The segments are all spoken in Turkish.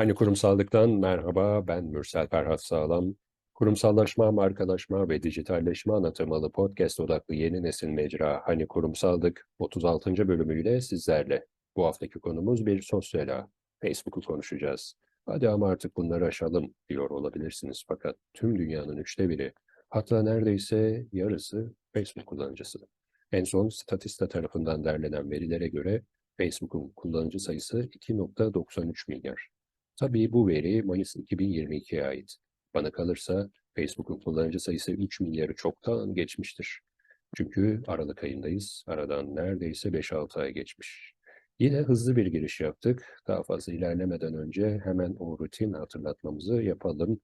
Hani kurumsallıktan merhaba, ben Mürsel Ferhat Sağlam. Kurumsallaşma, markalaşma ve dijitalleşme anlatamalı podcast odaklı yeni nesil mecra Hani Kurumsallık 36. bölümüyle sizlerle. Bu haftaki konumuz bir sosyal ağ. Facebook'u konuşacağız. Hadi ama artık bunları aşalım diyor olabilirsiniz fakat tüm dünyanın üçte biri, hatta neredeyse yarısı Facebook kullanıcısı. En son Statista tarafından derlenen verilere göre Facebook'un kullanıcı sayısı 2.93 milyar. Tabii bu veri Mayıs 2022'ye ait. Bana kalırsa Facebook'un kullanıcı sayısı 3 milyarı çoktan geçmiştir. Çünkü Aralık ayındayız. Aradan neredeyse 5-6 ay geçmiş. Yine hızlı bir giriş yaptık. Daha fazla ilerlemeden önce hemen o rutin hatırlatmamızı yapalım.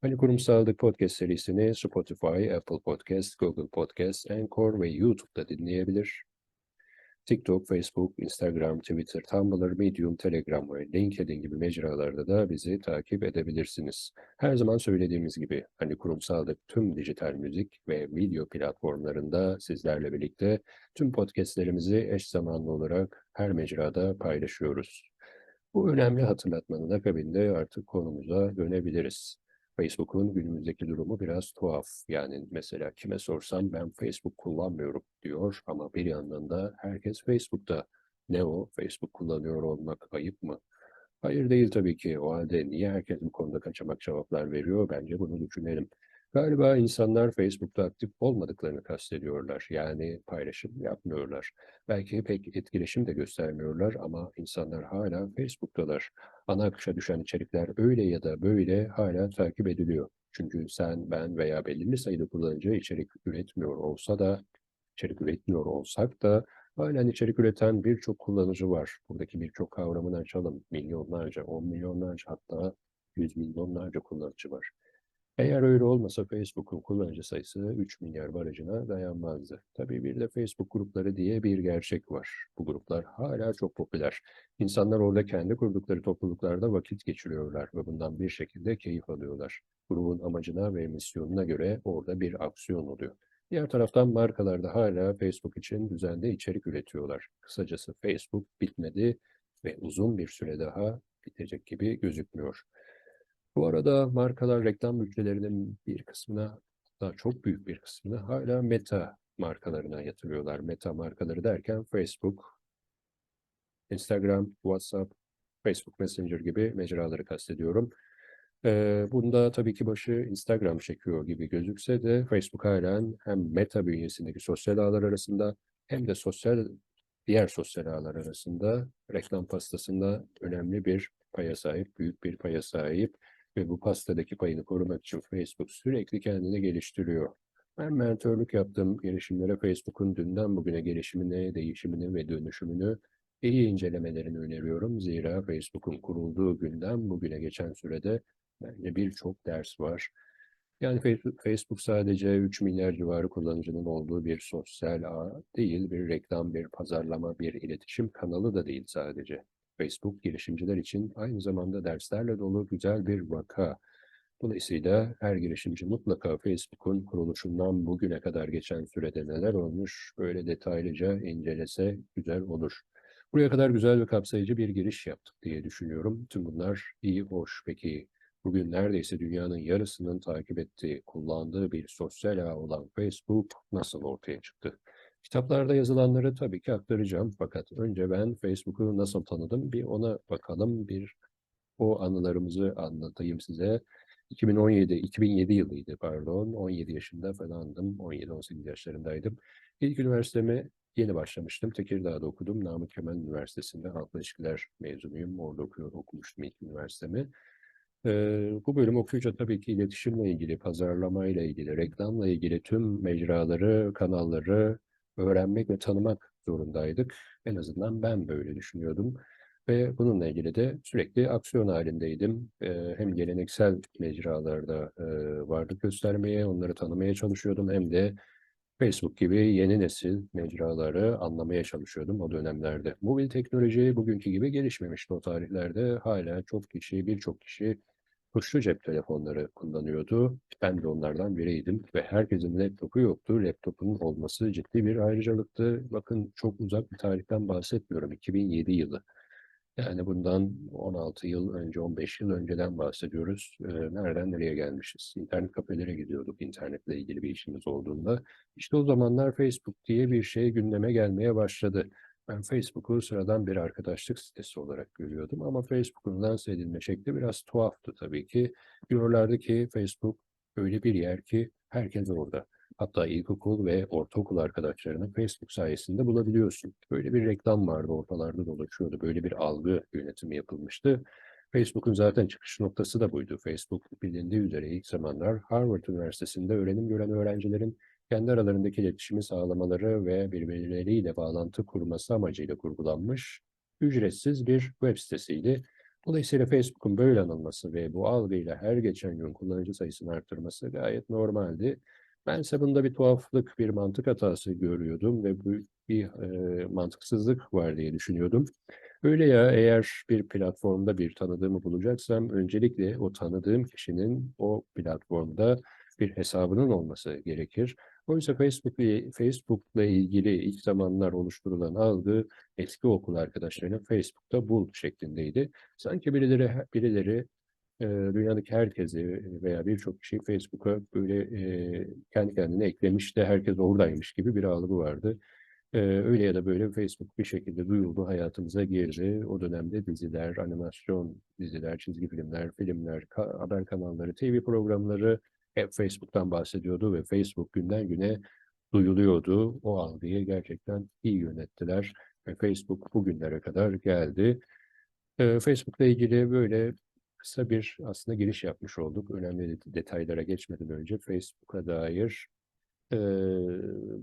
Hani Kurumsallık Podcast serisini Spotify, Apple Podcast, Google Podcast, Anchor ve YouTube'da dinleyebilir. TikTok, Facebook, Instagram, Twitter, Tumblr, Medium, Telegram ve LinkedIn gibi mecralarda da bizi takip edebilirsiniz. Her zaman söylediğimiz gibi hani kurumsallık tüm dijital müzik ve video platformlarında sizlerle birlikte tüm podcastlerimizi eş zamanlı olarak her mecrada paylaşıyoruz. Bu önemli hatırlatmanın akabinde artık konumuza dönebiliriz. Facebook'un günümüzdeki durumu biraz tuhaf. Yani mesela kime sorsam ben Facebook kullanmıyorum diyor ama bir yandan da herkes Facebook'ta. Ne o? Facebook kullanıyor olmak ayıp mı? Hayır değil tabii ki. O halde niye herkes bu konuda kaçamak cevaplar veriyor? Bence bunu düşünelim. Galiba insanlar Facebook'ta aktif olmadıklarını kastediyorlar. Yani paylaşım yapmıyorlar. Belki pek etkileşim de göstermiyorlar ama insanlar hala Facebook'talar. Ana akışa düşen içerikler öyle ya da böyle hala takip ediliyor. Çünkü sen, ben veya belirli sayıda kullanıcı içerik üretmiyor olsa da, içerik üretmiyor olsak da halen içerik üreten birçok kullanıcı var. Buradaki birçok kavramını açalım. Milyonlarca, on milyonlarca hatta yüz milyonlarca kullanıcı var. Eğer öyle olmasa Facebook'un kullanıcı sayısı 3 milyar barajına dayanmazdı. Tabii bir de Facebook grupları diye bir gerçek var. Bu gruplar hala çok popüler. İnsanlar orada kendi kurdukları topluluklarda vakit geçiriyorlar ve bundan bir şekilde keyif alıyorlar. Grubun amacına ve misyonuna göre orada bir aksiyon oluyor. Diğer taraftan markalar da hala Facebook için düzenli içerik üretiyorlar. Kısacası Facebook bitmedi ve uzun bir süre daha bitecek gibi gözükmüyor. Bu arada markalar reklam bütçelerinin bir kısmına, daha çok büyük bir kısmını hala Meta markalarına yatırıyorlar. Meta markaları derken Facebook, Instagram, WhatsApp, Facebook Messenger gibi mecraları kastediyorum. Ee, bunda tabii ki başı Instagram çekiyor gibi gözükse de Facebook halen hem Meta bünyesindeki sosyal ağlar arasında hem de sosyal diğer sosyal ağlar arasında reklam pastasında önemli bir paya sahip, büyük bir paya sahip ve bu pastadaki payını korumak için Facebook sürekli kendini geliştiriyor. Ben mentörlük yaptığım gelişimlere Facebook'un dünden bugüne gelişimini, değişimini ve dönüşümünü iyi incelemelerini öneriyorum. Zira Facebook'un kurulduğu günden bugüne geçen sürede bence birçok ders var. Yani Facebook sadece 3 milyar civarı kullanıcının olduğu bir sosyal ağ değil, bir reklam, bir pazarlama, bir iletişim kanalı da değil sadece. Facebook girişimciler için aynı zamanda derslerle dolu güzel bir vaka. Dolayısıyla her girişimci mutlaka Facebook'un kuruluşundan bugüne kadar geçen sürede neler olmuş böyle detaylıca incelese güzel olur. Buraya kadar güzel ve kapsayıcı bir giriş yaptık diye düşünüyorum. Tüm bunlar iyi, hoş. Peki bugün neredeyse dünyanın yarısının takip ettiği, kullandığı bir sosyal ağ olan Facebook nasıl ortaya çıktı? Kitaplarda yazılanları tabii ki aktaracağım fakat önce ben Facebook'u nasıl tanıdım bir ona bakalım, bir o anılarımızı anlatayım size. 2017, 2007 yılıydı pardon, 17 yaşında falandım, 17-18 yaşlarındaydım. İlk üniversiteme yeni başlamıştım, Tekirdağ'da okudum, Namık Kemal Üniversitesi'nde halkla ilişkiler mezunuyum, orada okuyor, okumuştum ilk üniversitemi. Ee, bu bölüm okuyunca tabii ki iletişimle ilgili, pazarlamayla ilgili, reklamla ilgili tüm mecraları, kanalları, öğrenmek ve tanımak zorundaydık. En azından ben böyle düşünüyordum. Ve bununla ilgili de sürekli aksiyon halindeydim. Ee, hem geleneksel mecralarda e, varlık göstermeye, onları tanımaya çalışıyordum. Hem de Facebook gibi yeni nesil mecraları anlamaya çalışıyordum o dönemlerde. Mobil teknoloji bugünkü gibi gelişmemişti o tarihlerde. Hala çok kişi, birçok kişi tuşlu cep telefonları kullanıyordu. Ben de onlardan biriydim ve herkesin laptopu yoktu. Laptopun olması ciddi bir ayrıcalıktı. Bakın çok uzak bir tarihten bahsetmiyorum. 2007 yılı. Yani bundan 16 yıl önce, 15 yıl önceden bahsediyoruz. Ee, nereden nereye gelmişiz? İnternet kafelere gidiyorduk internetle ilgili bir işimiz olduğunda. İşte o zamanlar Facebook diye bir şey gündeme gelmeye başladı. Ben Facebook'u sıradan bir arkadaşlık sitesi olarak görüyordum ama Facebook'un lanse edilme şekli biraz tuhaftı tabii ki. Diyorlardı ki Facebook öyle bir yer ki herkes orada. Hatta ilkokul ve ortaokul arkadaşlarını Facebook sayesinde bulabiliyorsun. Böyle bir reklam vardı, ortalarda dolaşıyordu. Böyle bir algı yönetimi yapılmıştı. Facebook'un zaten çıkış noktası da buydu. Facebook bilindiği üzere ilk zamanlar Harvard Üniversitesi'nde öğrenim gören öğrencilerin kendi aralarındaki iletişimi sağlamaları ve birbirleriyle bağlantı kurması amacıyla kurgulanmış ücretsiz bir web sitesiydi. Dolayısıyla Facebook'un böyle anılması ve bu algıyla her geçen gün kullanıcı sayısını arttırması gayet normaldi. Bense bunda bir tuhaflık, bir mantık hatası görüyordum ve bu bir e, mantıksızlık var diye düşünüyordum. Öyle ya eğer bir platformda bir tanıdığımı bulacaksam öncelikle o tanıdığım kişinin o platformda bir hesabının olması gerekir. Oysa Facebook Facebook'la ilgili ilk zamanlar oluşturulan algı eski okul arkadaşlarının Facebook'ta bul şeklindeydi. Sanki birileri birileri e, dünyadaki herkesi veya birçok kişiyi Facebook'a böyle e, kendi kendine eklemiş de herkes oradaymış gibi bir algı vardı. E, öyle ya da böyle Facebook bir şekilde duyuldu, hayatımıza girdi. O dönemde diziler, animasyon diziler, çizgi filmler, filmler, haber kanalları, TV programları hep Facebook'tan bahsediyordu ve Facebook günden güne duyuluyordu. O algıyı gerçekten iyi yönettiler ve Facebook bugünlere kadar geldi. E, Facebook'la ilgili böyle kısa bir aslında giriş yapmış olduk. Önemli detaylara geçmeden önce Facebook'a dair e,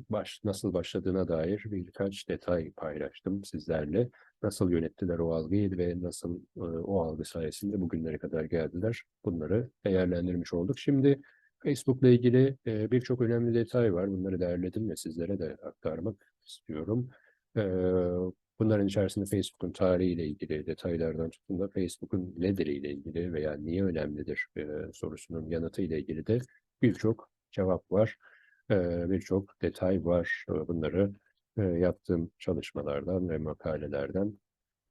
baş, nasıl başladığına dair birkaç detay paylaştım sizlerle. Nasıl yönettiler o algıyı ve nasıl e, o algı sayesinde bugünlere kadar geldiler. Bunları değerlendirmiş olduk. Şimdi Facebook'la ilgili e, birçok önemli detay var. Bunları değerledim ve sizlere de aktarmak istiyorum. E, Bunların içerisinde Facebook'un tarihiyle ilgili detaylardan tutun da Facebook'un nedir ile ilgili veya niye önemlidir e, sorusunun yanıtı ile ilgili de birçok cevap var, e, birçok detay var. Bunları e, yaptığım çalışmalardan ve makalelerden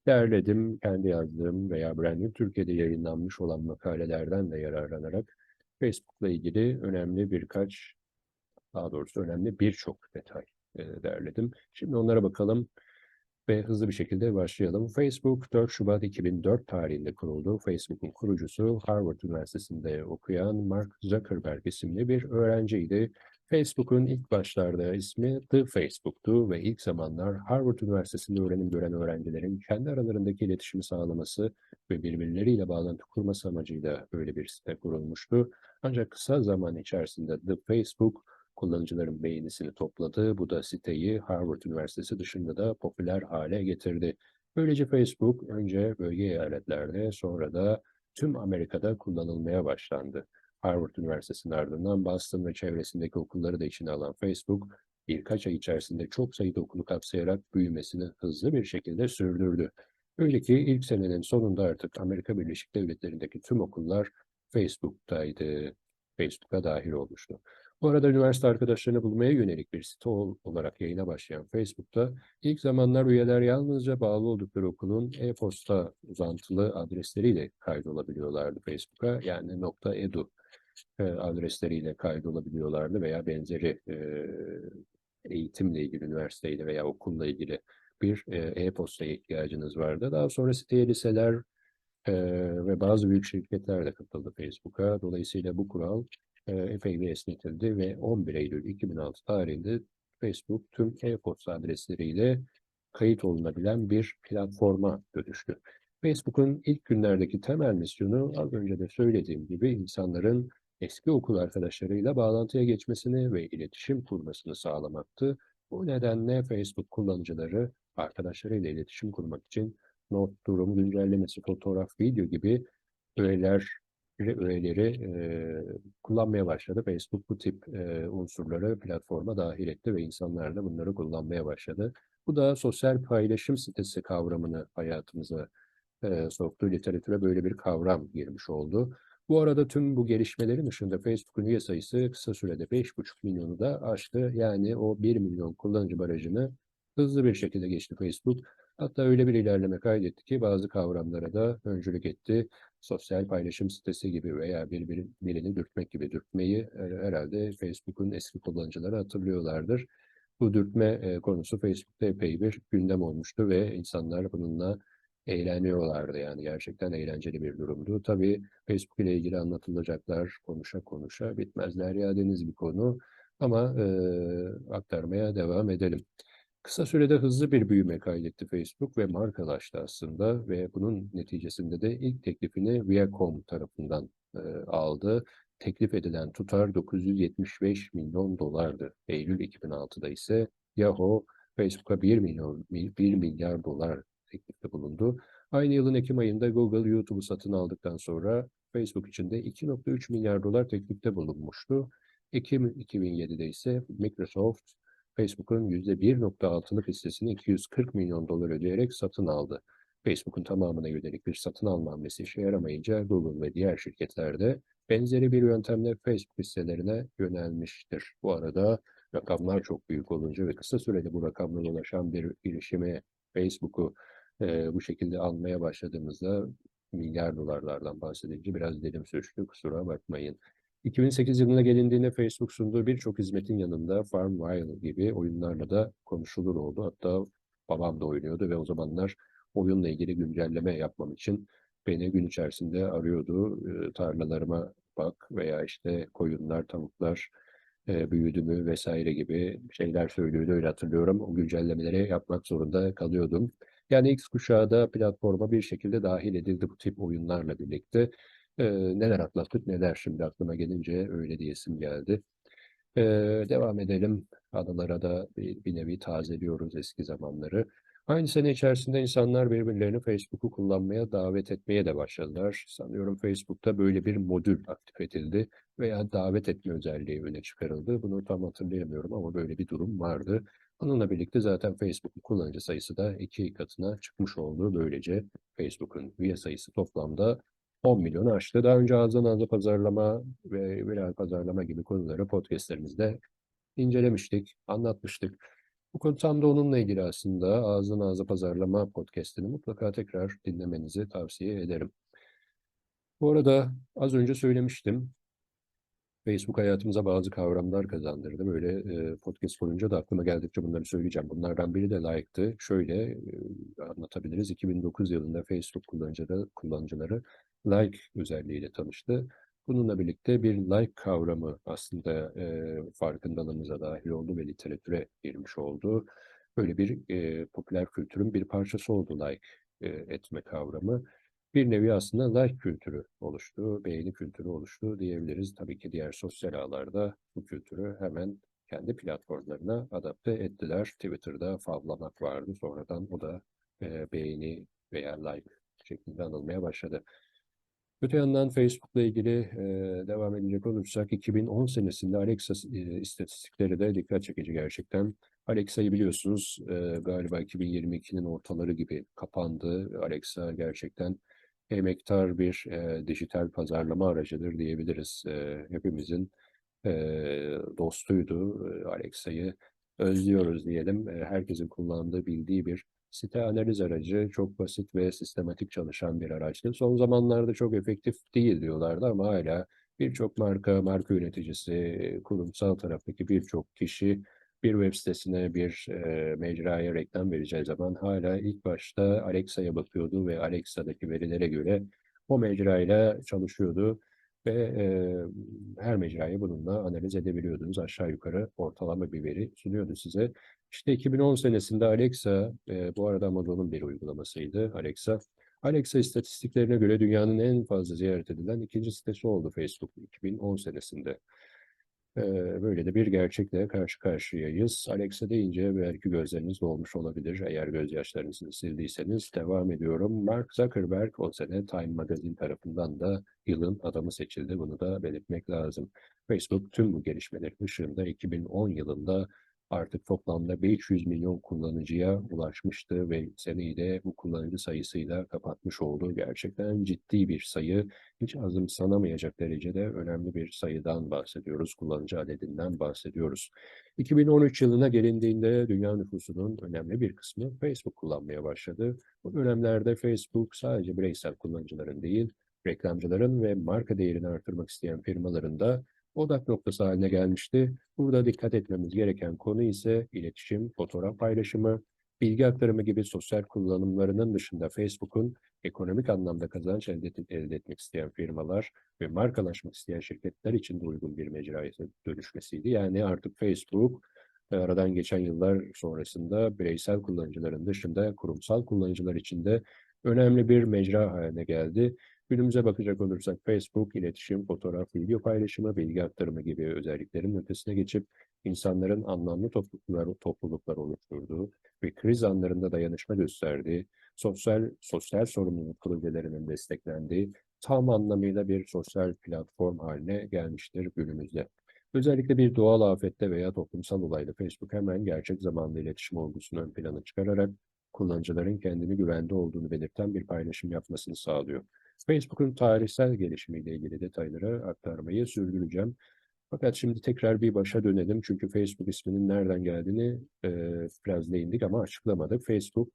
derledim. Kendi yazdığım veya Branding Türkiye'de yayınlanmış olan makalelerden de yararlanarak Facebook'la ilgili önemli birkaç, daha doğrusu önemli birçok detay e, derledim. Şimdi onlara bakalım ve hızlı bir şekilde başlayalım. Facebook 4 Şubat 2004 tarihinde kuruldu. Facebook'un kurucusu Harvard Üniversitesi'nde okuyan Mark Zuckerberg isimli bir öğrenciydi. Facebook'un ilk başlarda ismi The Facebook'tu ve ilk zamanlar Harvard Üniversitesi'nde öğrenim gören öğrencilerin kendi aralarındaki iletişimi sağlaması ve birbirleriyle bağlantı kurması amacıyla böyle bir site kurulmuştu. Ancak kısa zaman içerisinde The Facebook kullanıcıların beğenisini topladı. Bu da siteyi Harvard Üniversitesi dışında da popüler hale getirdi. Böylece Facebook önce bölge eyaletlerde sonra da tüm Amerika'da kullanılmaya başlandı. Harvard Üniversitesi'nin ardından Boston ve çevresindeki okulları da içine alan Facebook, birkaç ay içerisinde çok sayıda okulu kapsayarak büyümesini hızlı bir şekilde sürdürdü. Öyle ki ilk senenin sonunda artık Amerika Birleşik Devletleri'ndeki tüm okullar Facebook'taydı. Facebook'a dahil olmuştu. Bu arada üniversite arkadaşlarını bulmaya yönelik bir site olarak yayına başlayan Facebook'ta ilk zamanlar üyeler yalnızca bağlı oldukları okulun e-posta uzantılı adresleriyle kaydolabiliyorlardı Facebook'a. Yani .edu e, adresleriyle kaydolabiliyorlardı veya benzeri e, eğitimle ilgili üniversiteyle veya okulla ilgili bir e, e-postaya ihtiyacınız vardı. Daha sonra siteye liseler e, ve bazı büyük şirketler de katıldı Facebook'a. Dolayısıyla bu kural e, epey bir esnetildi ve 11 Eylül 2006 tarihinde Facebook tüm e-posta adresleriyle kayıt olunabilen bir platforma dönüştü. Facebook'un ilk günlerdeki temel misyonu az önce de söylediğim gibi insanların eski okul arkadaşlarıyla bağlantıya geçmesini ve iletişim kurmasını sağlamaktı. Bu nedenle Facebook kullanıcıları arkadaşlarıyla iletişim kurmak için not, durum, güncellemesi, fotoğraf, video gibi öğeler öğeleri e, kullanmaya başladı. Facebook bu tip e, unsurları platforma dahil etti ve insanlar da bunları kullanmaya başladı. Bu da sosyal paylaşım sitesi kavramını hayatımıza e, soktu. Literatüre böyle bir kavram girmiş oldu. Bu arada tüm bu gelişmelerin dışında Facebook'un üye sayısı kısa sürede 5,5 milyonu da aştı. Yani o 1 milyon kullanıcı barajını hızlı bir şekilde geçti Facebook. Hatta öyle bir ilerleme kaydetti ki bazı kavramlara da öncülük etti. Sosyal paylaşım sitesi gibi veya bir, bir, birini dürtmek gibi dürtmeyi herhalde Facebook'un eski kullanıcıları hatırlıyorlardır. Bu dürtme e, konusu Facebook'ta epey bir gündem olmuştu ve insanlar bununla eğleniyorlardı. Yani gerçekten eğlenceli bir durumdu. Tabii Facebook ile ilgili anlatılacaklar konuşa konuşa bitmezler ya deniz bir konu. Ama e, aktarmaya devam edelim. Kısa sürede hızlı bir büyüme kaydetti Facebook ve markalaştı aslında ve bunun neticesinde de ilk teklifini Viacom tarafından e, aldı. Teklif edilen tutar 975 milyon dolardı. Eylül 2006'da ise Yahoo Facebook'a 1 milyon 1 milyar dolar teklifte bulundu. Aynı yılın Ekim ayında Google YouTube'u satın aldıktan sonra Facebook için de 2.3 milyar dolar teklifte bulunmuştu. Ekim 2007'de ise Microsoft Facebook'un %1.6'lık hissesini 240 milyon dolar ödeyerek satın aldı. Facebook'un tamamına yönelik bir satın alma hamlesi işe yaramayınca Google ve diğer şirketler de benzeri bir yöntemle Facebook hisselerine yönelmiştir. Bu arada rakamlar çok büyük olunca ve kısa sürede bu rakamlara ulaşan bir girişimi Facebook'u e, bu şekilde almaya başladığımızda milyar dolarlardan bahsedince biraz dilim sürçtü kusura bakmayın. 2008 yılına gelindiğinde Facebook sunduğu birçok hizmetin yanında Farmville gibi oyunlarla da konuşulur oldu. Hatta babam da oynuyordu ve o zamanlar oyunla ilgili güncelleme yapmam için beni gün içerisinde arıyordu. E, tarlalarıma bak veya işte koyunlar, tavuklar e, büyüdü mü vesaire gibi şeyler söylüyordu. Öyle hatırlıyorum. O güncellemeleri yapmak zorunda kalıyordum. Yani X kuşağı da platforma bir şekilde dahil edildi bu tip oyunlarla birlikte. Ee, neler atlattık neler şimdi aklıma gelince öyle diyesim geldi. Ee, devam edelim. Anılara da bir, bir nevi tazeliyoruz eski zamanları. Aynı sene içerisinde insanlar birbirlerini Facebook'u kullanmaya davet etmeye de başladılar. Sanıyorum Facebook'ta böyle bir modül aktif edildi veya davet etme özelliği öne çıkarıldı. Bunu tam hatırlayamıyorum ama böyle bir durum vardı. Onunla birlikte zaten Facebook'un kullanıcı sayısı da iki katına çıkmış oldu. Böylece Facebook'un üye sayısı toplamda 10 milyonu aştı. Daha önce ağızdan ağza pazarlama ve viral pazarlama gibi konuları podcastlerimizde incelemiştik, anlatmıştık. Bu konu tam da onunla ilgili aslında ağızdan ağza pazarlama podcastini mutlaka tekrar dinlemenizi tavsiye ederim. Bu arada az önce söylemiştim. Facebook hayatımıza bazı kavramlar kazandırdı. Böyle e, podcast boyunca da aklıma geldikçe bunları söyleyeceğim. Bunlardan biri de like'tı. Şöyle e, anlatabiliriz. 2009 yılında Facebook kullanıcıları, kullanıcıları like özelliğiyle tanıştı. Bununla birlikte bir like kavramı aslında e, farkındalığımıza dahil oldu ve literatüre girmiş oldu. Böyle bir e, popüler kültürün bir parçası oldu like e, etme kavramı bir nevi aslında like kültürü oluştu, beğeni kültürü oluştu diyebiliriz. Tabii ki diğer sosyal ağlarda bu kültürü hemen kendi platformlarına adapte ettiler. Twitter'da favlamak vardı. Sonradan o da e, beğeni veya like şeklinde anılmaya başladı. Öte yandan Facebook'la ilgili e, devam edecek olursak 2010 senesinde Alexa e, istatistikleri de dikkat çekici gerçekten. Alexa'yı biliyorsunuz e, galiba 2022'nin ortaları gibi kapandı. Alexa gerçekten emektar bir e, dijital pazarlama aracıdır diyebiliriz. E, hepimizin e, dostuydu. E, Alexa'yı özlüyoruz diyelim. E, herkesin kullandığı, bildiği bir site analiz aracı. Çok basit ve sistematik çalışan bir araçtı. Son zamanlarda çok efektif değil diyorlardı ama hala birçok marka, marka yöneticisi, kurumsal taraftaki birçok kişi bir web sitesine, bir e, mecraya reklam vereceği zaman hala ilk başta Alexa'ya bakıyordu ve Alexa'daki verilere göre o mecrayla çalışıyordu ve e, her mecrayı bununla analiz edebiliyordunuz. Aşağı yukarı ortalama bir veri sunuyordu size. İşte 2010 senesinde Alexa, e, bu arada Amazon'un bir uygulamasıydı Alexa. Alexa istatistiklerine göre dünyanın en fazla ziyaret edilen ikinci sitesi oldu Facebook 2010 senesinde. Böyle de bir gerçekle karşı karşıyayız. Alexa deyince belki gözleriniz dolmuş olabilir. Eğer gözyaşlarınızı sildiyseniz devam ediyorum. Mark Zuckerberg o sene Time Magazine tarafından da yılın adamı seçildi. Bunu da belirtmek lazım. Facebook tüm bu gelişmeler ışığında 2010 yılında artık toplamda 500 milyon kullanıcıya ulaşmıştı ve seneyi de bu kullanıcı sayısıyla kapatmış oldu. Gerçekten ciddi bir sayı, hiç azımsanamayacak derecede önemli bir sayıdan bahsediyoruz, kullanıcı adedinden bahsediyoruz. 2013 yılına gelindiğinde dünya nüfusunun önemli bir kısmı Facebook kullanmaya başladı. Bu dönemlerde Facebook sadece bireysel kullanıcıların değil, reklamcıların ve marka değerini artırmak isteyen firmaların da odak noktası haline gelmişti. Burada dikkat etmemiz gereken konu ise iletişim, fotoğraf paylaşımı, bilgi aktarımı gibi sosyal kullanımlarının dışında Facebook'un ekonomik anlamda kazanç elde, elde etmek isteyen firmalar ve markalaşmak isteyen şirketler için de uygun bir mecraya dönüşmesiydi. Yani artık Facebook aradan geçen yıllar sonrasında bireysel kullanıcıların dışında kurumsal kullanıcılar için de önemli bir mecra haline geldi. Günümüze bakacak olursak Facebook, iletişim, fotoğraf, video paylaşımı, bilgi aktarımı gibi özelliklerin ötesine geçip insanların anlamlı topluluklar, topluluklar oluşturduğu ve kriz anlarında dayanışma gösterdiği, sosyal sosyal sorumluluk projelerinin desteklendiği tam anlamıyla bir sosyal platform haline gelmiştir günümüzde. Özellikle bir doğal afette veya toplumsal olayda Facebook hemen gerçek zamanlı iletişim olgusunu ön plana çıkararak kullanıcıların kendini güvende olduğunu belirten bir paylaşım yapmasını sağlıyor. Facebook'un tarihsel gelişimiyle ilgili detayları aktarmayı sürdüreceğim. Fakat şimdi tekrar bir başa dönelim çünkü Facebook isminin nereden geldiğini e, biraz değindik ama açıklamadık. Facebook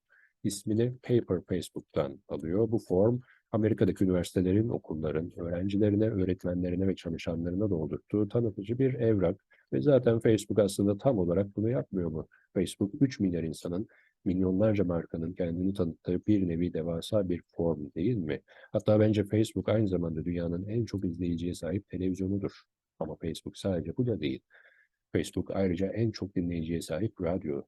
ismini Paper Facebook'tan alıyor. Bu form Amerika'daki üniversitelerin, okulların, öğrencilerine, öğretmenlerine ve çalışanlarına doldurduğu tanıtıcı bir evrak. Ve zaten Facebook aslında tam olarak bunu yapmıyor mu? Facebook 3 milyar insanın milyonlarca markanın kendini tanıttığı bir nevi devasa bir form değil mi? Hatta bence Facebook aynı zamanda dünyanın en çok izleyiciye sahip televizyonudur. Ama Facebook sadece bu da değil. Facebook ayrıca en çok dinleyiciye sahip radyo.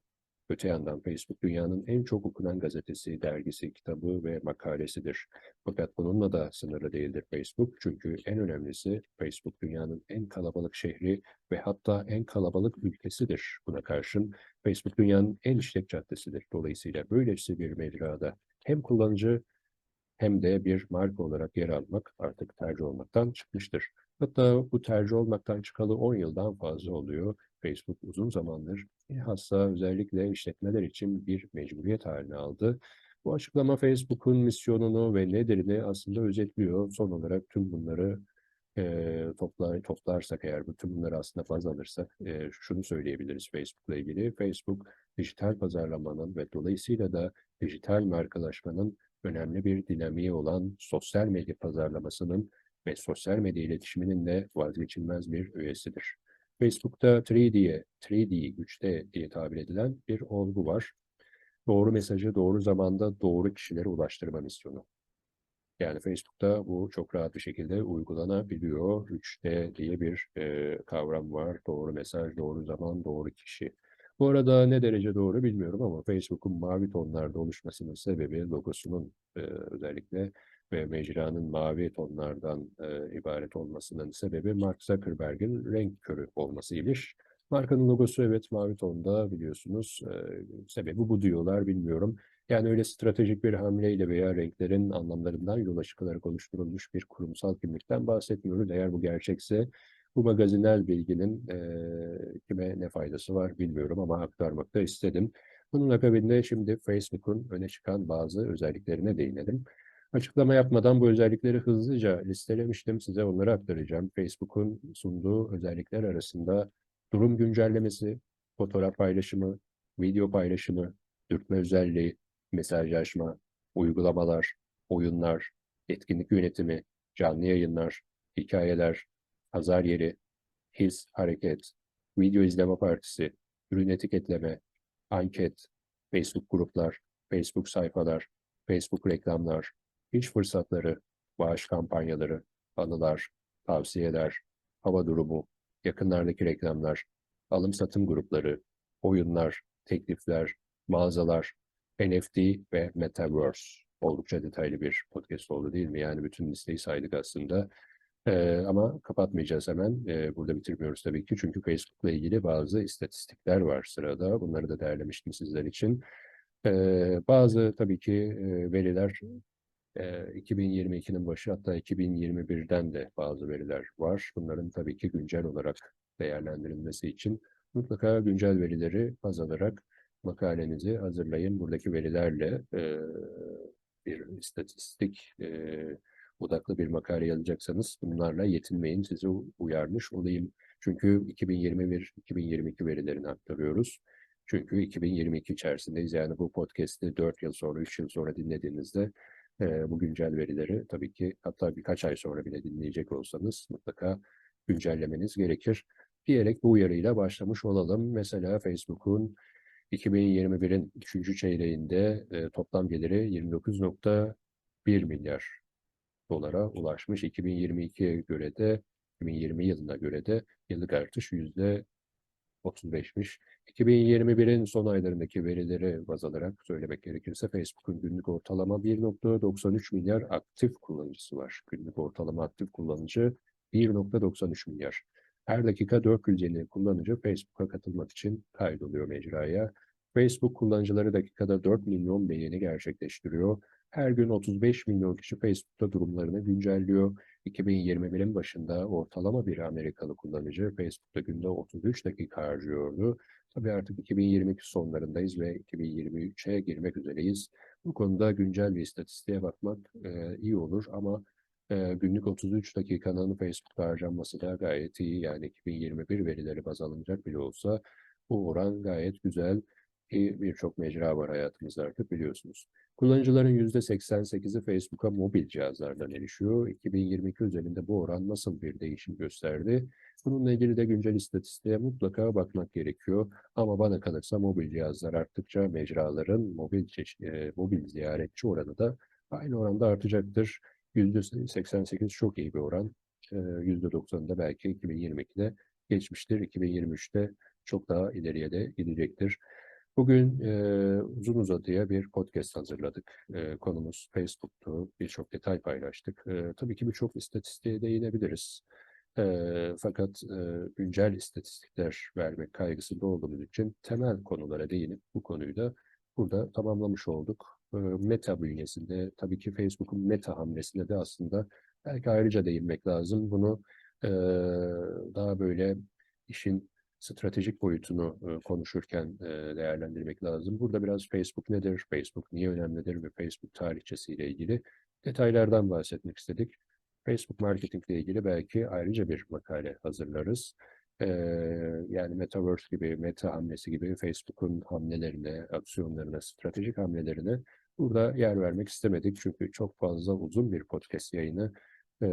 Öte yandan Facebook dünyanın en çok okunan gazetesi, dergisi, kitabı ve makalesidir. Fakat bununla da sınırlı değildir Facebook. Çünkü en önemlisi Facebook dünyanın en kalabalık şehri ve hatta en kalabalık ülkesidir. Buna karşın Facebook dünyanın en işlek caddesidir. Dolayısıyla böylesi bir mecrada hem kullanıcı hem de bir marka olarak yer almak artık tercih olmaktan çıkmıştır. Hatta bu tercih olmaktan çıkalı 10 yıldan fazla oluyor. Facebook uzun zamandır bilhassa özellikle işletmeler için bir mecburiyet haline aldı. Bu açıklama Facebook'un misyonunu ve nedirini aslında özetliyor. Son olarak tüm bunları e, toplar, toplarsak eğer bütün bunları aslında baz alırsak e, şunu söyleyebiliriz Facebook'la ilgili. Facebook dijital pazarlamanın ve dolayısıyla da dijital markalaşmanın önemli bir dinamiği olan sosyal medya pazarlamasının ve sosyal medya iletişiminin de vazgeçilmez bir üyesidir. Facebook'ta 3D'ye, 3D, 3D diye tabir edilen bir olgu var. Doğru mesajı doğru zamanda doğru kişilere ulaştırma misyonu. Yani Facebook'ta bu çok rahat bir şekilde uygulanabiliyor. 3D diye bir e, kavram var. Doğru mesaj, doğru zaman, doğru kişi. Bu arada ne derece doğru bilmiyorum ama Facebook'un mavi tonlarda oluşmasının sebebi logosunun e, özellikle ve mecranın mavi tonlardan e, ibaret olmasının sebebi Mark Zuckerberg'in renk körü olmasıymış. Markanın logosu evet mavi tonda biliyorsunuz. E, sebebi bu diyorlar bilmiyorum. Yani öyle stratejik bir hamleyle veya renklerin anlamlarından yola çıkılarak oluşturulmuş bir kurumsal kimlikten bahsetmiyoruz. Eğer bu gerçekse bu magazinel bilginin e, kime ne faydası var bilmiyorum ama aktarmak da istedim. Bunun akabinde şimdi Facebook'un öne çıkan bazı özelliklerine değinelim. Açıklama yapmadan bu özellikleri hızlıca listelemiştim. Size onları aktaracağım. Facebook'un sunduğu özellikler arasında durum güncellemesi, fotoğraf paylaşımı, video paylaşımı, dürtme özelliği, mesajlaşma, uygulamalar, oyunlar, etkinlik yönetimi, canlı yayınlar, hikayeler, pazar yeri, his, hareket, video izleme partisi, ürün etiketleme, anket, Facebook gruplar, Facebook sayfalar, Facebook reklamlar, iş fırsatları, bağış kampanyaları, anılar, tavsiyeler, hava durumu, yakınlardaki reklamlar, alım-satım grupları, oyunlar, teklifler, mağazalar, NFT ve Metaverse. Oldukça detaylı bir podcast oldu değil mi? Yani bütün listeyi saydık aslında. Ee, ama kapatmayacağız hemen. Ee, burada bitirmiyoruz tabii ki. Çünkü Facebook'la ilgili bazı istatistikler var sırada. Bunları da derlemiştim sizler için. Ee, bazı tabii ki e, veriler 2022'nin başı hatta 2021'den de bazı veriler var. Bunların tabii ki güncel olarak değerlendirilmesi için Mutlaka güncel verileri baz alarak makalenizi hazırlayın. Buradaki verilerle e, bir istatistik e, odaklı bir makale yazacaksanız bunlarla yetinmeyin. Sizi uyarmış olayım. Çünkü 2021-2022 verilerini aktarıyoruz. Çünkü 2022 içerisindeyiz. Yani bu podcast'i 4 yıl sonra, 3 yıl sonra dinlediğinizde e, bu güncel verileri tabii ki hatta birkaç ay sonra bile dinleyecek olsanız mutlaka güncellemeniz gerekir diyerek bu uyarıyla başlamış olalım. Mesela Facebook'un 2021'in 3. çeyreğinde e, toplam geliri 29.1 milyar dolara ulaşmış. 2022'ye göre de 2020 yılına göre de yıllık artış yüzde 35'miş. 2021'in son aylarındaki verileri baz alarak söylemek gerekirse Facebook'un günlük ortalama 1.93 milyar aktif kullanıcısı var. Günlük ortalama aktif kullanıcı 1.93 milyar. Her dakika 400 yeni kullanıcı Facebook'a katılmak için kaydoluyor mecraya. Facebook kullanıcıları dakikada 4 milyon beğeni gerçekleştiriyor. Her gün 35 milyon kişi Facebook'ta durumlarını güncelliyor. 2021'in başında ortalama bir Amerikalı kullanıcı Facebook'ta günde 33 dakika harcıyordu. Tabii artık 2022 sonlarındayız ve 2023'e girmek üzereyiz. Bu konuda güncel bir istatistiğe bakmak e, iyi olur ama günlük 33 dakikanın Facebook'ta harcanması da gayet iyi. Yani 2021 verileri baz alınacak bile olsa bu oran gayet güzel ki birçok mecra var hayatımızda artık biliyorsunuz. Kullanıcıların %88'i Facebook'a mobil cihazlardan erişiyor. 2022 üzerinde bu oran nasıl bir değişim gösterdi? Bununla ilgili de güncel istatistiğe mutlaka bakmak gerekiyor. Ama bana kalırsa mobil cihazlar arttıkça mecraların mobil, e, mobil ziyaretçi oranı da aynı oranda artacaktır. %88 çok iyi bir oran. E, %90'da belki 2022'de geçmiştir. 2023'te çok daha ileriye de gidecektir. Bugün e, uzun uzadıya bir podcast hazırladık. E, konumuz Facebook'tu. Birçok detay paylaştık. E, tabii ki birçok istatistiğe değinebiliriz. E, fakat e, güncel istatistikler vermek kaygısında olduğumuz için temel konulara değinip bu konuyu da burada tamamlamış olduk. E, meta bünyesinde tabii ki Facebook'un meta hamlesine de aslında belki ayrıca değinmek lazım. Bunu e, daha böyle işin stratejik boyutunu e, konuşurken e, değerlendirmek lazım. Burada biraz Facebook nedir, Facebook niye önemlidir ve Facebook tarihçesiyle ilgili detaylardan bahsetmek istedik. Facebook marketing ile ilgili belki ayrıca bir makale hazırlarız. Ee, yani Metaverse gibi, Meta hamlesi gibi Facebook'un hamlelerine, aksiyonlarına, stratejik hamlelerine burada yer vermek istemedik. Çünkü çok fazla uzun bir podcast yayını e,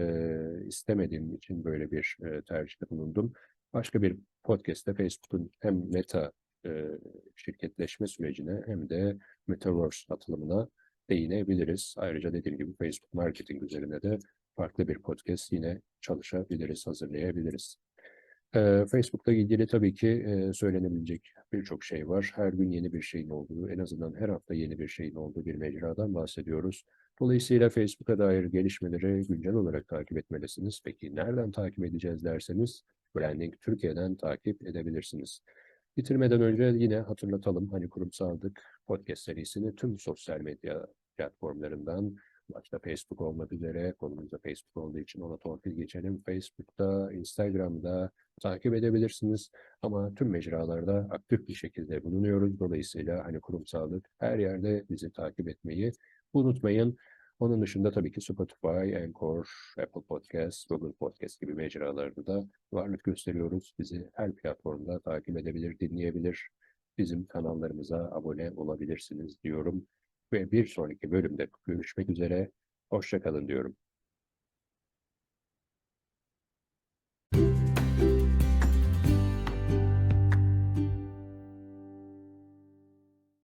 istemediğim için böyle bir e, tercihte bulundum. Başka bir podcast'te Facebook'un hem meta e, şirketleşme sürecine hem de Metaverse atılımına değinebiliriz. Ayrıca dediğim gibi Facebook marketing üzerine de farklı bir podcast yine çalışabiliriz, hazırlayabiliriz. Ee, Facebook'la ilgili tabii ki e, söylenebilecek birçok şey var. Her gün yeni bir şeyin olduğu, en azından her hafta yeni bir şeyin olduğu bir mecradan bahsediyoruz. Dolayısıyla Facebook'a dair gelişmeleri güncel olarak takip etmelisiniz. Peki nereden takip edeceğiz derseniz, Branding Türkiye'den takip edebilirsiniz. Bitirmeden önce yine hatırlatalım hani kurumsaldık podcast serisini tüm sosyal medya platformlarından başta Facebook olmak üzere konumuzda Facebook olduğu için ona torpil geçelim. Facebook'ta, Instagram'da takip edebilirsiniz. Ama tüm mecralarda aktif bir şekilde bulunuyoruz. Dolayısıyla hani kurumsallık her yerde bizi takip etmeyi unutmayın. Onun dışında tabii ki Spotify, Anchor, Apple Podcast, Google Podcast gibi mecralarda da varlık gösteriyoruz. Bizi her platformda takip edebilir, dinleyebilir. Bizim kanallarımıza abone olabilirsiniz diyorum. Ve bir sonraki bölümde görüşmek üzere. Hoşçakalın diyorum.